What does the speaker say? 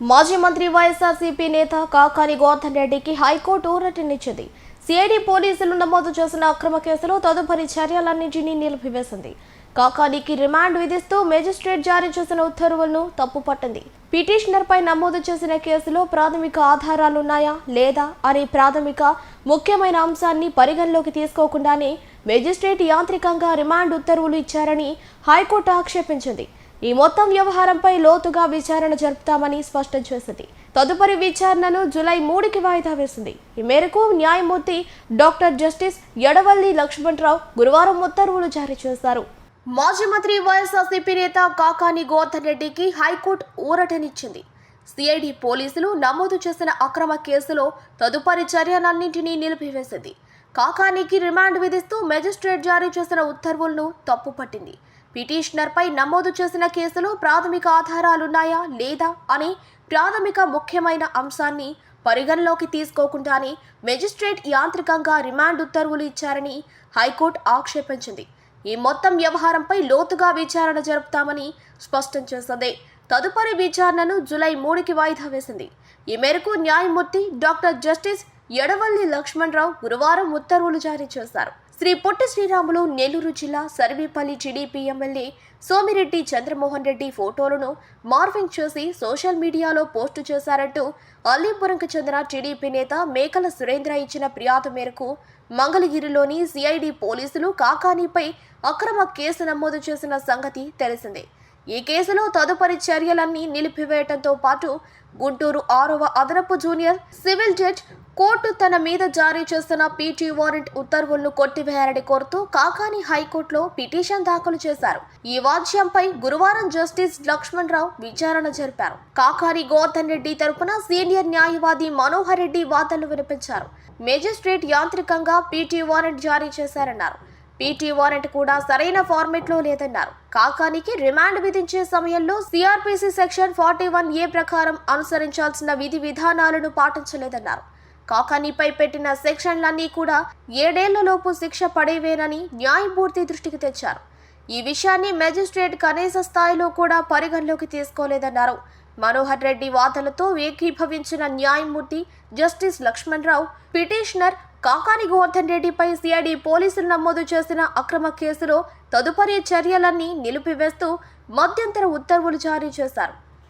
మాజీ మంత్రి వైఎస్ఆర్సీపీ నేత కాకాని గోవర్ధన్ రెడ్డికి హైకోర్టు ఊరటనిచ్చింది సిఐడి పోలీసులు నమోదు చేసిన అక్రమ కేసులో తదుపరి చర్యలన్నింటినీ నిలిపివేసింది. కాకానికి రిమాండ్ విధిస్తూ మేజిస్ట్రేట్ జారీ చేసిన ఉత్తర్వులను తప్పుపట్టింది పట్టింది. పిటిషనర్పై నమోదు చేసిన కేసులో ప్రాథమిక ఆధారాలున్నాయా లేదా అనే ప్రాథమిక ముఖ్యమైన అంశాన్ని పరిగణలోకి తీసుకోకుండానే మేజిస్ట్రేట్ యాంత్రికంగా రిమాండ్ ఉత్తర్వులు ఇచ్చారని హైకోర్టు ఆక్షేపించింది. ఈ మొత్తం వ్యవహారంపై లోతుగా విచారణ జరుపుతామని స్పష్టం చేసింది. తదుపరి విచారణను జూలై మూడుకి వాయిదా వేసింది. ఈ మేరకు న్యాయమూర్తి డాక్టర్ జస్టిస్ ఎడవల్లి లక్ష్మణరావు గురువారం ఉత్తర్వులు జారీ చేశారు. మాజీ మంత్రి వైఎస్ఆర్సీపీ నేత కాకాని గోవర్ధన్ రెడ్డికి హైకోర్టు ఊరటనిచ్చింది. సిఐడి పోలీసులు నమోదు చేసిన అక్రమ కేసులో తదుపరి చర్యలన్నింటినీ నిలిపివేసింది. కాకానికి రిమాండ్ విధిస్తూ మెజిస్ట్రేట్ జారీ చేసిన ఉత్తర్వులను తప్పుపట్టింది. పిటిషనర్పై నమోదు చేసిన కేసులో ప్రాథమిక ఆధారాలున్నాయా లేదా అని ప్రాథమిక ముఖ్యమైన అంశాన్ని పరిగణలోకి తీసుకోకుండానే మెజిస్ట్రేట్ యాంత్రికంగా రిమాండ్ ఉత్తర్వులు ఇచ్చారని హైకోర్టు ఆక్షేపించింది. ఈ మొత్తం వ్యవహారంపై లోతుగా విచారణ జరుపుతామని స్పష్టం చేసింది. తదుపరి విచారణను జూలై మూడుకి వాయిదా వేసింది. ఈ మేరకు న్యాయమూర్తి డాక్టర్ జస్టిస్ ఎడవల్లి లక్ష్మణరావు గురువారం ఉత్తర్వులు జారీ చేశారు. శ్రీ పొట్టి శ్రీరాములు నెల్లూరు జిల్లా సర్వేపల్లి టీడీపీ ఎమ్మెల్యే సోమిరెడ్డి చంద్రమోహన్ రెడ్డి ఫోటోలను మార్ఫింగ్ చేసి సోషల్ మీడియాలో పోస్టు చేశారంటూ అల్లీపురంకు చెందిన టీడీపీ నేత మేకల సురేంద్ర ఇచ్చిన ఫిర్యాదు మేరకు మంగళగిరిలోని సిఐడి పోలీసులు కాకానీపై అక్రమ కేసు నమోదు చేసిన సంగతి తెలిసిందే. ఈ కేసులో తదుపరి చర్యలన్నీ నిలిపివేయడంతో పాటు గుంటూరు ఆరవ అదనపు జూనియర్ సివిల్ జడ్జ్ కోర్టు తన మీద జారీ చేస్తున్న పీటీ వారెంట్ ఉత్తర్వులను కొట్టివేయాలని కోరుతూ కాకాని హైకోర్టులో పిటిషన్ దాఖలు చేశారు. ఈ వాద్యంపై గురువారం జస్టిస్ లక్ష్మణ్ రావు విచారణ జరిపారు. కాకాని గోవర్ధన్ రెడ్డి తరపున సీనియర్ న్యాయవాది మనోహర్ రెడ్డి వాదనలు వినిపించారు. మేజిస్ట్రేట్ యాంత్రికంగా పీటీ వారెంట్ జారీ చేశారన్నారు. పీటీ వారెంట్ కూడా సరైన ఫార్మెట్లో లేదన్నారు. కాకానికి రిమాండ్ విధించే సమయంలో CrPC section forty one A ప్రకారం అనుసరించాల్సిన విధి విధానాలను పాటించలేదన్నారు. కాకానీపై పెట్టిన సెక్షన్లన్నీ కూడా ఏడేళ్ళలోపు శిక్ష పడేవేనని న్యాయమూర్తి దృష్టికి తెచ్చారు. ఈ విషయాన్ని మెజిస్ట్రేట్ కనీస స్థాయిలో కూడా పరిగణలోకి తీసుకోలేదన్నారు. మనోహర్ రెడ్డి వాదనతో ఏకీభవించిన న్యాయమూర్తి జస్టిస్ లక్ష్మణరావు పిటిషనర్ కాకాని గోవర్ధన్ రెడ్డిపై సిఐడి పోలీసులు నమోదు చేసిన అక్రమ కేసులో తదుపరి చర్యలన్నీ నిలిపివేస్తూ మధ్యంతర ఉత్తర్వులు జారీ చేశారు.